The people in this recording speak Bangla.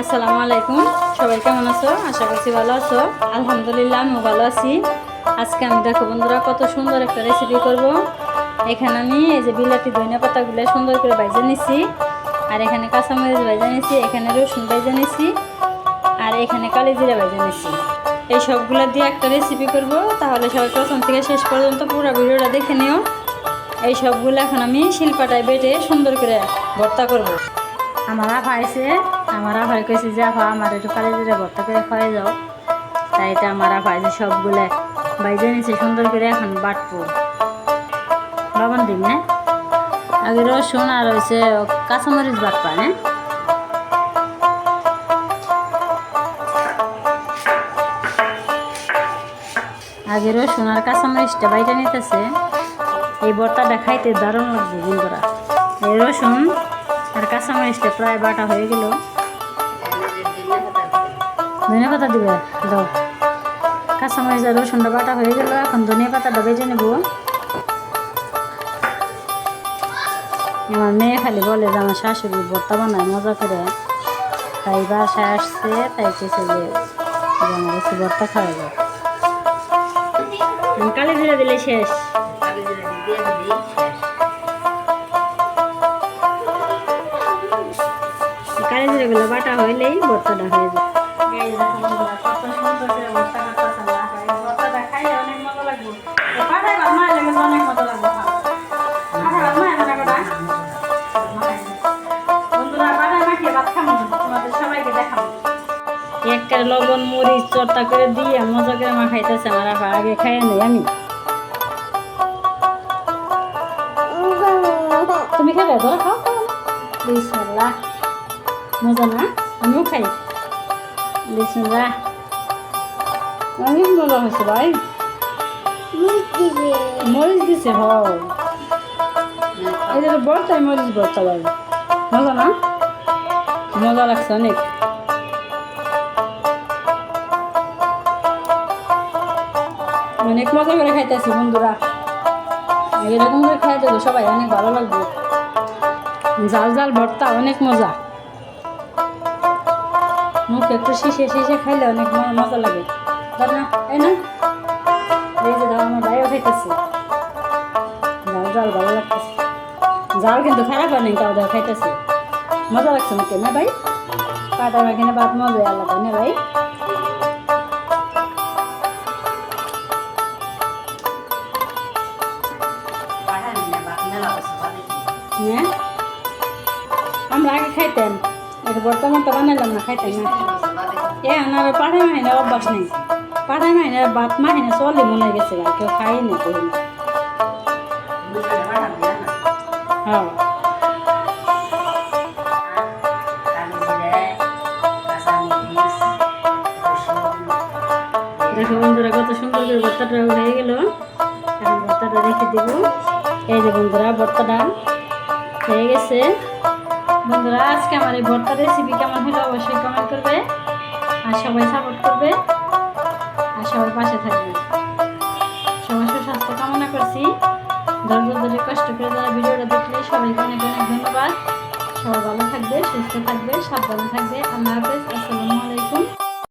আসসালামু আলাইকুম। সবাই কেমন আছো? আশা করছি ভালো আছো। আলহামদুলিল্লাহ, আমিও ভালো আছি। আজকে আমি দেখো বন্ধুরা, কত সুন্দর একটা রেসিপি করব। এখানে আমি এই যে বিলাতি ধনিয়া পাতাগুলো সুন্দর করে বাইজে নিছি। আর এখানে কাঁচামরিচ বাইজে নিছি, এখানে রসুন বাইজে নিছি, আর এখানে কালি জিরা বাইজে নিছি। এই সবগুলো দিয়ে একটা রেসিপি করব। তাহলে সবাই প্রথম থেকে শেষ পর্যন্ত পুরো ভিডিওটা দেখে নিও। এই সবগুলো এখন আমি শিলপাটায় বেটে সুন্দর করে ভর্তা করব। আমার আফা আমার আফাই কইছে যে আফা আমার একটু কালি জিরা ভর্তা করে খাওয়াই যাও। তাই এটা আমার আফা আছে সবগুলো বাইজে নিছে, সুন্দর করে এখন বাটবো। লবণ দিম না আগে রসুন আর হচ্ছে কাঁচামরিচ বাটপা হ্যাঁ? আগে রসুন আর কাঁচামরিচটা বাইটা নিতেছে। এই ভর্তাটা খাইতে দারুণ লাগবে বন্ধুরা এই রসুন আর কাঁচামরিচটা প্রায় বাটা হয়ে গেল। ধনিয়া পাতা দিবে? দাও। কাঁচামরিচ আর রসুনটা বাটা হয়ে গেল এখন ধনিয়া পাতাটা বেজে নেব। আমার মেয়ে খালি বলে যে আমার শাশুড়ি ভর্তা বানায় মজা করে। তাই বাসায় আসছে তাই চেয়েছে যে যে আমার একটু ভর্তা খাওয়া যায়। কালি জিরা দিলে শেষ। কালি জিরাগুলো বাটা হইলেই ভর্তাটা হয়ে যায়। একটা লবণ মরিচ চট্টা করে দিয়ে মজা করে মাখাইতেছে আমার আপা আগে খাইয়ে নেই আমি। তুমি খাবে ধরো খাও মজা না? আমিও খাই। বিসমিল্লাহ। অনেক মজা হয়েছে ভাই। মরিচ দিছে। হ এই যে বর্তায় মরিচ বর্তা ভাই। মজা না? মজা লাগছে অনেক। অনেক মজা করে খাইতেছি বন্ধুরা। এরকম করে খাইতে তো সবাই অনেক ভালো লাগবে। জাল জাল ভর্তা অনেক মজা। মুখে একটু শিশে শিশে খাইলে অনেক মজা লাগে। ধর না এই না। এই যে ধর আমার ভাইও খাইতেছে। জাল জাল ভালো লাগতেছে। জাল কিন্তু খারাপ হয় নাই তাও ধর খাইতেছে। মজা লাগছে মুখে না ভাই? কাটা মাখিনে ভাত মজা আলাদা না ভাই? হ্যাঁ? আমরা আগে খাইতেন এটা বর্তমান তো বানাইলাম না খাইতেন না। এ আনার পাঠাই মাহিনা অভ্যাস নেই। পাঠাই মাহিনা বাপ মাহিনা চলে মনে গেছে আর কেউ খাই না কহিনা হ্যাঁ। দেখো বন্ধুরা, কত সুন্দর করে ভর্তাটা হয়ে গেল। এখন ভর্তাটা রেখে দেবো। এই যে বন্ধুরা, ভর্তাটা হয়ে গেছে। বন্ধুরা, আজকে আমার এই ভর্তা রেসিপি কেমন হলো অবশ্যই কমেন্ট করবে আর সবাই সাপোর্ট করবে আর সবার পাশে থাকবে। সবার সুস্বাস্থ্য কামনা করছি। ধৈর্য ধরে কষ্ট করে যারা ভিডিওটা দেখলে সবাইকে অনেক অনেক ধন্যবাদ। সবাই ভালো থাকবে, সুস্থ থাকবে, সাবধানে থাকবে। আল্লাহ হাফেজ